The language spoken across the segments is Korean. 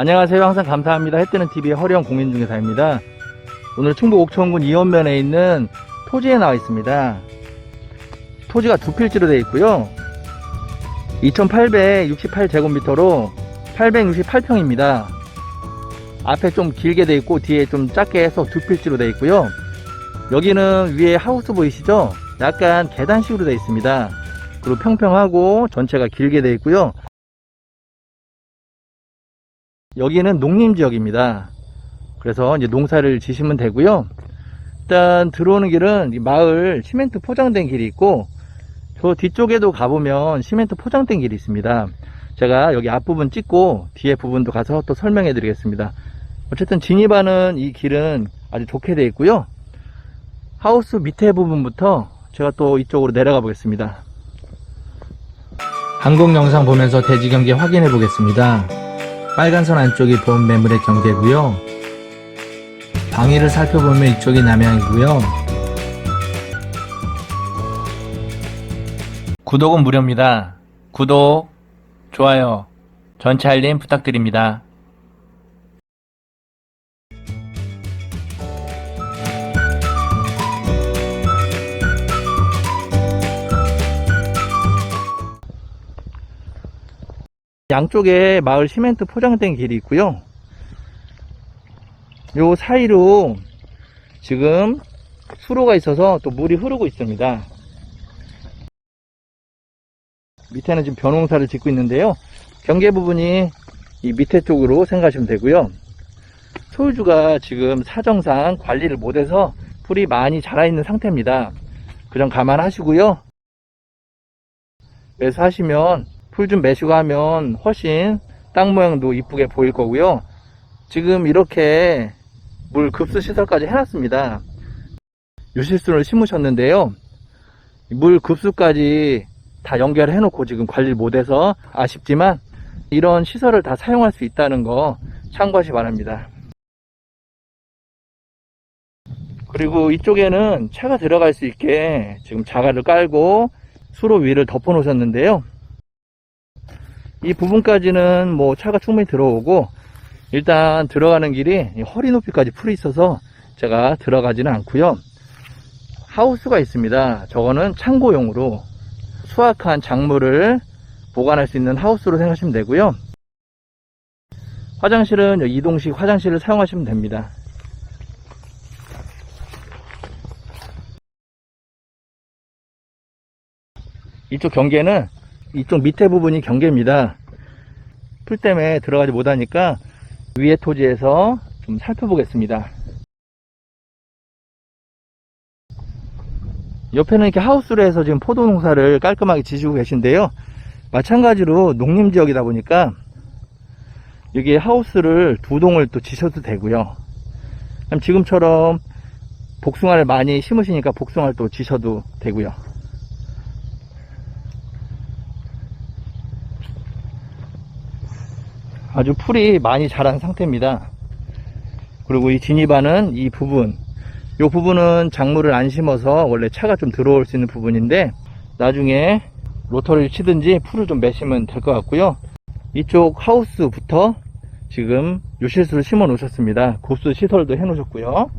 안녕하세요. 항상 감사합니다. 해뜨는 TV의 허령 공인중개사입니다. 오늘 충북 옥천군 이원면에 있는 토지에 나와 있습니다. 토지가 두 필지로 되어 있고요. 2868제곱미터로 868평입니다. 앞에 좀 길게 되어 있고 뒤에 좀 작게 해서 두 필지로 되어 있고요. 여기는 위에 하우스 보이시죠? 약간 계단식으로 되어 있습니다. 그리고 평평하고 전체가 길게 되어 있고요. 여기는 농림지역입니다. 그래서 이제 농사를 지시면 되고요. 일단 들어오는 길은 이 마을 시멘트 포장된 길이 있고 저 뒤쪽에도 가보면 시멘트 포장된 길이 있습니다. 제가 여기 앞부분 찍고 뒤에 부분도 가서 또 설명해 드리겠습니다. 어쨌든 진입하는 이 길은 아주 좋게 되어 있고요. 하우스 밑에 부분부터 제가 또 이쪽으로 내려가 보겠습니다. 항공 영상 보면서 대지 경계 확인해 보겠습니다. 빨간 선 안쪽이 본 매물의 경계고요. 방위를 살펴보면 이쪽이 남향이고요. 구독은 무료입니다. 구독, 좋아요, 전체 알림 부탁드립니다. 양쪽에 마을 시멘트 포장된 길이 있고요. 요 사이로 지금 수로가 있어서 또 물이 흐르고 있습니다. 밑에는 지금 벼농사를 짓고 있는데요. 경계 부분이 이 밑에 쪽으로 생각하시면 되고요. 소유주가 지금 사정상 관리를 못해서 풀이 많이 자라 있는 상태입니다. 그 점 감안하시고요. 그래서 하시면 풀 좀 매시고 하면 훨씬 땅 모양도 이쁘게 보일 거고요. 지금 이렇게 물 급수 시설까지 해놨습니다. 유실수를 심으셨는데요. 물 급수까지 다 연결해 놓고 지금 관리를 못해서 아쉽지만 이런 시설을 다 사용할 수 있다는 거 참고하시 기 바랍니다. 그리고 이쪽에는 차가 들어갈 수 있게 지금 자갈을 깔고 수로 위를 덮어 놓으셨는데요. 이 부분까지는 뭐 차가 충분히 들어오고 일단 들어가는 길이 허리 높이까지 풀이 있어서 제가 들어가지는 않고요. 하우스가 있습니다. 저거는 창고용으로 수확한 작물을 보관할 수 있는 하우스로 생각하시면 되고요. 화장실은 이동식 화장실을 사용하시면 됩니다. 이쪽 경계는 이쪽 밑에 부분이 경계입니다. 풀 때문에 들어가지 못하니까 위에 토지에서 좀 살펴보겠습니다. 옆에는 이렇게 하우스로 해서 지금 포도 농사를 깔끔하게 지시고 계신데요. 마찬가지로 농림 지역이다 보니까 여기 하우스를 두 동을 또 지셔도 되고요. 지금처럼 복숭아를 많이 심으시니까 복숭아를 또 지셔도 되고요. 아주 풀이 많이 자란 상태입니다. 그리고 이 진입하는 이 부분, 이 부분은 작물을 안 심어서 원래 차가 좀 들어올 수 있는 부분인데 나중에 로터를 치든지 풀을 좀 매시면 될 것 같고요. 이쪽 하우스부터 지금 유실수를 심어 놓으셨습니다. 고수 시설도 해 놓으셨고요.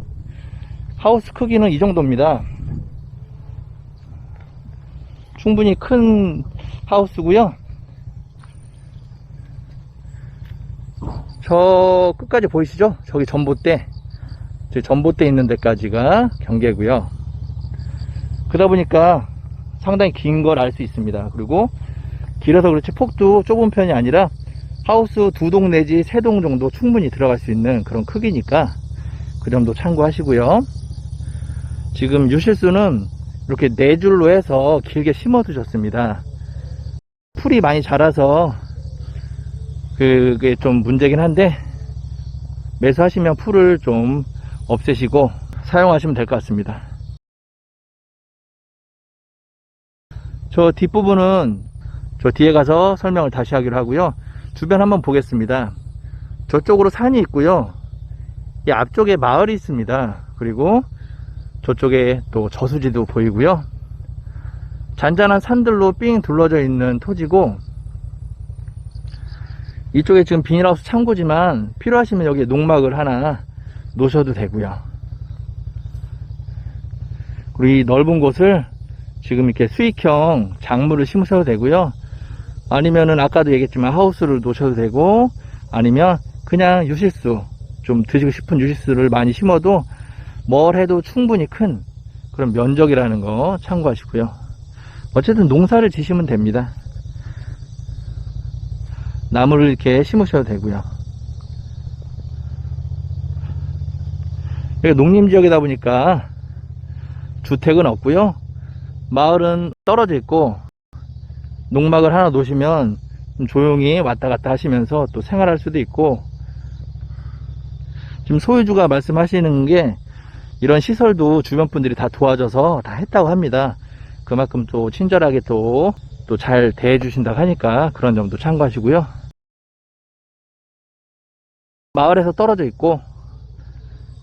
하우스 크기는 이 정도입니다. 충분히 큰 하우스고요. 저 끝까지 보이시죠? 저기 전봇대. 저 전봇대 있는 데까지가 경계고요. 그러다 보니까 상당히 긴 걸 알 수 있습니다. 그리고 길어서 그렇지 폭도 좁은 편이 아니라 하우스 두 동 내지 세 동 정도 충분히 들어갈 수 있는 그런 크기니까 그 점도 참고하시고요. 지금 유실수는 이렇게 네 줄로 해서 길게 심어 두셨습니다. 풀이 많이 자라서 그게 좀 문제긴 한데 매수하시면 풀을 좀 없애시고 사용하시면 될 것 같습니다. 저 뒷부분은 저 뒤에 가서 설명을 다시 하기로 하고요. 주변 한번 보겠습니다. 저쪽으로 산이 있고요. 이 앞쪽에 마을이 있습니다. 그리고 저쪽에 또 저수지도 보이고요. 잔잔한 산들로 삥 둘러져 있는 토지고 이쪽에 지금 비닐하우스 창고지만 필요하시면 여기 농막을 하나 놓으셔도 되고요. 그리고 이 넓은 곳을 지금 이렇게 수익형 작물을 심으셔도 되고요. 아니면은 아까도 얘기했지만 하우스를 놓으셔도 되고 아니면 그냥 유실수 좀 드시고 싶은 유실수를 많이 심어도 뭘 해도 충분히 큰 그런 면적이라는 거 참고하시고요. 어쨌든 농사를 지시면 됩니다. 나무를 이렇게 심으셔도 되고요. 여기 농림 지역이다 보니까 주택은 없고요. 마을은 떨어져 있고 농막을 하나 놓으시면 좀 조용히 왔다 갔다 하시면서 또 생활할 수도 있고 지금 소유주가 말씀하시는 게 이런 시설도 주변 분들이 다 도와줘서 다 했다고 합니다. 그만큼 또 친절하게 또 또 잘 대해 주신다고 하니까 그런 점도 참고하시고요. 마을에서 떨어져 있고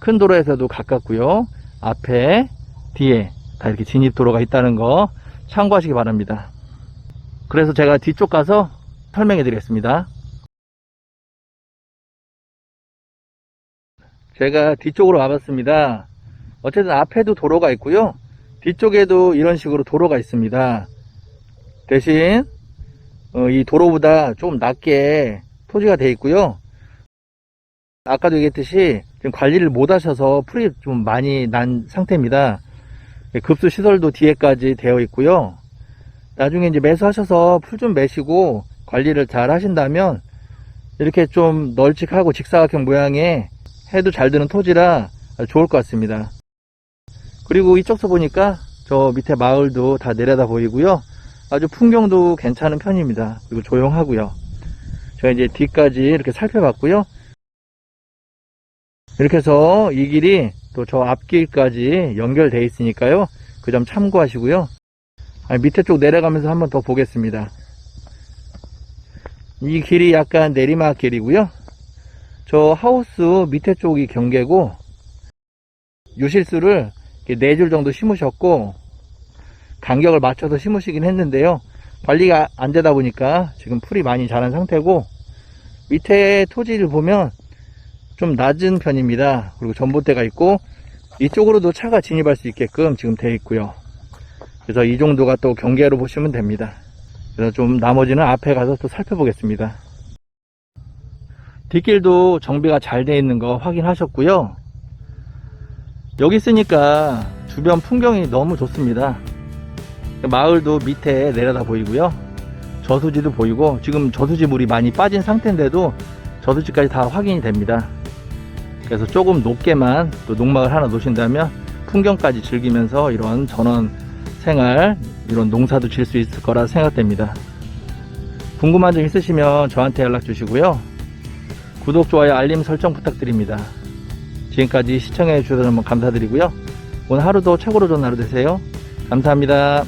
큰 도로에서도 가깝고요. 앞에 뒤에 다 이렇게 진입 도로가 있다는 거 참고하시기 바랍니다. 그래서 제가 뒤쪽 가서 설명해 드리겠습니다. 제가 뒤쪽으로 와봤습니다. 어쨌든 앞에도 도로가 있고요. 뒤쪽에도 이런 식으로 도로가 있습니다. 대신 어, 이 도로보다 조금 낮게 토지가 되어 있고요. 아까도 얘기했듯이 지금 관리를 못 하셔서 풀이 좀 많이 난 상태입니다. 급수 시설도 뒤에까지 되어 있고요. 나중에 이제 매수하셔서 풀 좀 매시고 관리를 잘 하신다면 이렇게 좀 널찍하고 직사각형 모양의 해도 잘 드는 토지라 좋을 것 같습니다. 그리고 이쪽서 보니까 저 밑에 마을도 다 내려다 보이고요. 아주 풍경도 괜찮은 편입니다. 그리고 조용하고요. 제가 이제 뒤까지 이렇게 살펴봤고요. 이렇게 해서 이 길이 또 저 앞길까지 연결되어 있으니까요. 그 점 참고하시고요. 아, 밑에 쪽 내려가면서 한번 더 보겠습니다. 이 길이 약간 내리막 길이고요. 저 하우스 밑에 쪽이 경계고 유실수를 네 줄 정도 심으셨고 간격을 맞춰서 심으시긴 했는데요. 관리가 안 되다 보니까 지금 풀이 많이 자란 상태고 밑에 토지를 보면 좀 낮은 편입니다. 그리고 전봇대가 있고 이쪽으로도 차가 진입할 수 있게끔 지금 되어 있고요. 그래서 이 정도가 또 경계로 보시면 됩니다. 그래서 좀 나머지는 앞에 가서 또 살펴보겠습니다. 뒷길도 정비가 잘 되어 있는 거 확인하셨고요. 여기 있으니까 주변 풍경이 너무 좋습니다. 마을도 밑에 내려다 보이고요. 저수지도 보이고 지금 저수지 물이 많이 빠진 상태인데도 저수지까지 다 확인이 됩니다. 그래서 조금 높게만 또 농막을 하나 놓으신다면 풍경까지 즐기면서 이런 전원 생활, 이런 농사도 질 수 있을 거라 생각됩니다. 궁금한 점 있으시면 저한테 연락 주시고요. 구독, 좋아요, 알림 설정 부탁드립니다. 지금까지 시청해 주셔서 감사드리고요. 오늘 하루도 최고로 좋은 하루 되세요. 감사합니다.